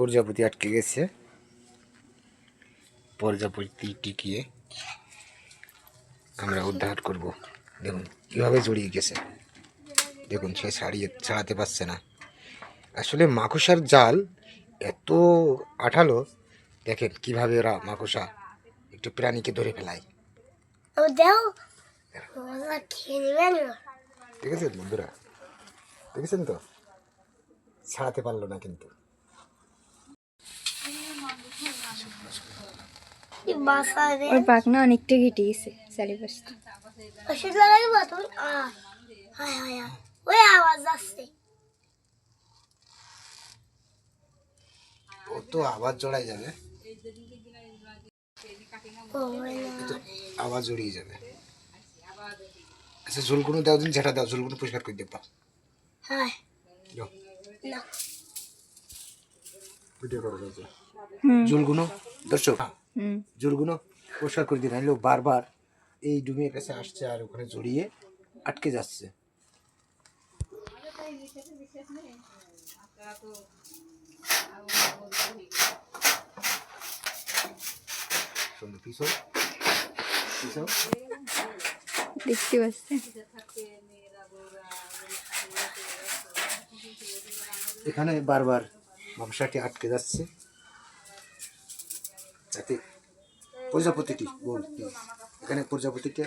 প্রজাপতি আটকে গেছে। প্রজাপতি টিকিয়ে আমরা উদ্ধার করব। দেখুন কীভাবে জড়িয়ে গেছে। দেখুন সে ছাড়িয়ে ছাড়াতে পারছে না। আসলে মাকুসার জাল এত আঠালো দেখেন কীভাবে ওরা মাকুসা একটু প্রাণীকে ধরে ফেলায়। নেবেন না। বন্ধুরা? দেখেছেন তো? ছাড়াতে পারল না কিন্তু এই বাসা রে ওর পাখনা অনেকটা কেটে গেছে চারিপাশটা ওষুধ লাগাইব তুমি হায় হায় হায়। ওই আওয়াজ আসছে। ও তো আবার জড়াই যাবে। আবার জড়িয়ে আচ্ছা ঝুলগুলো দাও দিন ঝেঁটা দাও ঝুলগুলো পরিষ্কার করে দেবা হায়। ভিডিও করো ঝুলগুলো দর্শক ঝুলগুলো পরিষ্কার করে দিন নাহলে ও বারবার এই ডুমের কাছে আসছে আর ওখানে জড়িয়ে আটকে যাচ্ছে। দেখতে পাচ্ছে। এখানে বারবার ব্যবসাটি আটকে যাচ্ছে। যাতে প্রজাপতিটি বলতে এখানে প্রজাপতিকে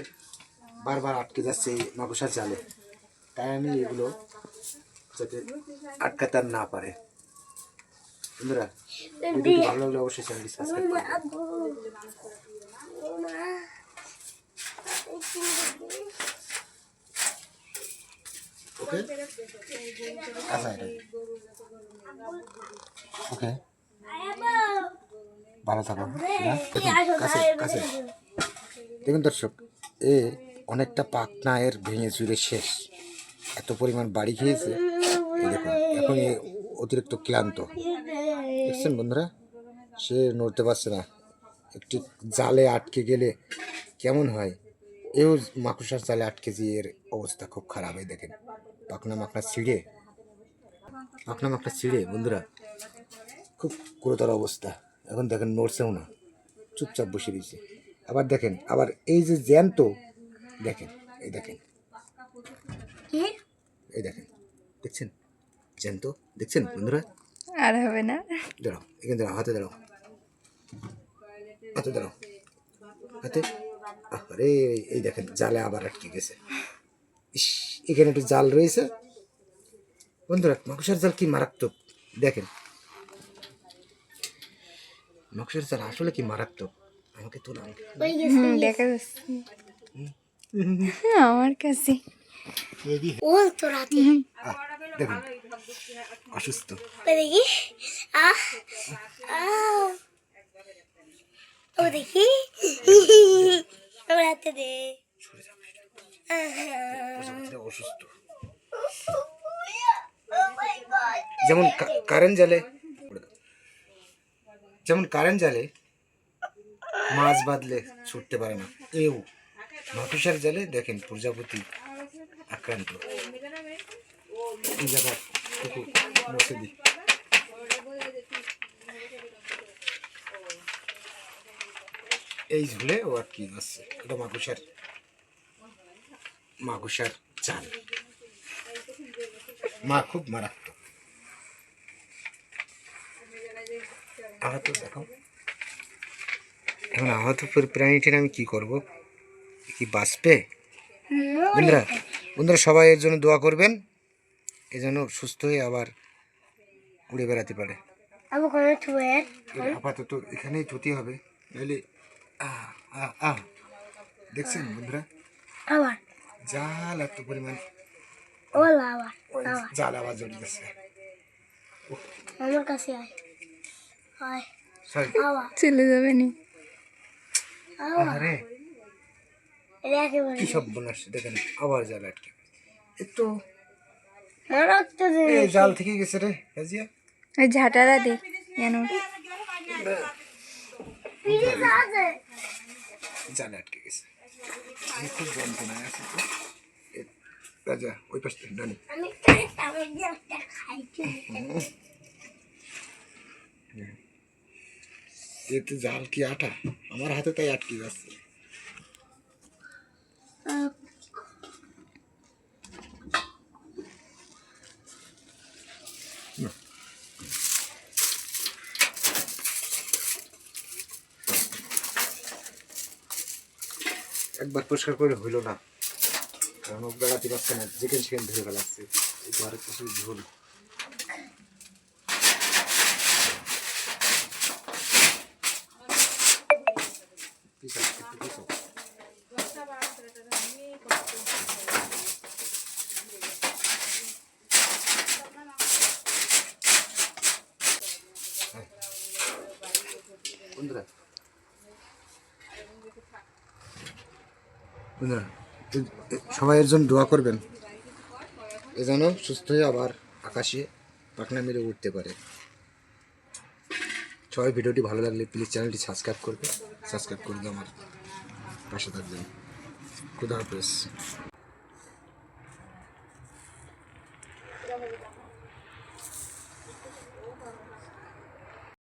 বারবার আটকে যাচ্ছে এই মাকসার জালে। তাই আমি এগুলো যাতে আটকাতে আর না পারে। বন্ধুরা ভিডিওটি ভালো লাগলে অবশ্যই চ্যানেলটি সাবস্ক্রাইব করবেন। ওকে আচ্ছা ওকে ভালো থাকো? দেখুন, কাছে কাছে। দেখুন দর্শক এ অনেকটা পাকনা এর ভেঙে চুরে শেষ। এত পরিমাণ বাড়ি খেয়েছে। এই দেখুন এখন এ অতিরিক্ত ক্লান্ত। দেখছেন বন্ধুরা? সে নড়তে পারছে না। একটি জালে আটকে গেলে কেমন হয়? এও মাকুসার জালে আটকে দিয়ে এর অবস্থা খুব খারাপ হয় দেখেন। পাকনা মাকনা ছিঁড়ে। পাকনা মাকনা ছিঁড়ে বন্ধুরা। খুব গুরুতর অবস্থা। এখন দেখেন নড়ছেও না চুপচাপ বসে দিয়েছে আবার দেখেন আবার এই যে জ্যান্ত দেখেন এই দেখেন। এই দেখেন দেখছেন? জ্যান্ত দেখছেন বন্ধুরা? আর হবে না। দাঁড়াও এখানে দাঁড়াও হাতে দাঁড়াও। হাতে দাঁড়াও। হাতে? আরে এই দেখেন জালে আবার আটকে গেছে। ইস এখানে একটু জাল রয়েছে। বন্ধুরা মাকসার জাল কি মারাত্মক? দেখেন। মাকসার জাল আসলে কি মারাত্মক? আমাকে তোলা দেখা যাচ্ছে। আমার কাছে। ও তো রাতে। আহ, দেখুন অসুস্থ। দেখি। আহ আহ। ও দেখি। আমার হাতে দে। অসুস্থ! যেমন কারেন্ট জালে যেমন কারেন্ট জালে মাছ বাঁধলে ছুটতে পারে না। এও মাকুসার জালে দেখেন প্রজাপতি আক্রান্ত। এই এই ঝুলে ও আর কি যাচ্ছে এটা মাকুসার মাকুসার চাল। মা খুব মারাত্মক। আহত দেখো। এখন আহত প্র- প্রাণীটির আমি কি করব? কি বাঁচবে? বন্ধুরা বন্ধুরা সবাই এর জন্য দোয়া করবেন। এই জন্য সুস্থ হয়ে আবার উড়ে বেড়াতে পারে। আপাতত এখানেই থুতি হবে। আহ দেখছেন বন্ধুরা? জাল এত পরিমাণ। জাল আবার জড়িয়ে গেছে আমার কাছে আয়। চলে। যাবে নি। আবার আরে একেবারে কি সব বোনাস দেখেন আবার জাল আটকে একটু জাল থেকে গেছে রে হাজিয়া। ওই ঝাঁটারা দে যেন প্লিজ আটকে গেছে। তো রাজা ওই পাশ থেকে ডানি খাইছি। জাল কি আটা? আমার হাতে তাই আটকে যাচ্ছে একবার পরিষ্কার করে হইল না। কারণ বেড়াতে পারছে না, যেখানে সেখানে ধরে ফেলাচ্ছে। ঘরে কিছু ঝোল পিছাও, একটু পিছাও। হ্যাঁ। এ- এ- সবাই জন্য দোয়া করবেন। এ যেন সুস্থ হয়ে আবার আকাশে পাখনা মেরে উঠতে পারে। সবাই ভিডিওটি ভালো লাগলে প্লিজ চ্যানেলটি সাবস্ক্রাইব করবে। সাবস্ক্রাইব করে দিয়ে আমার পাশে থাকবেন। খুদা হাফেজ।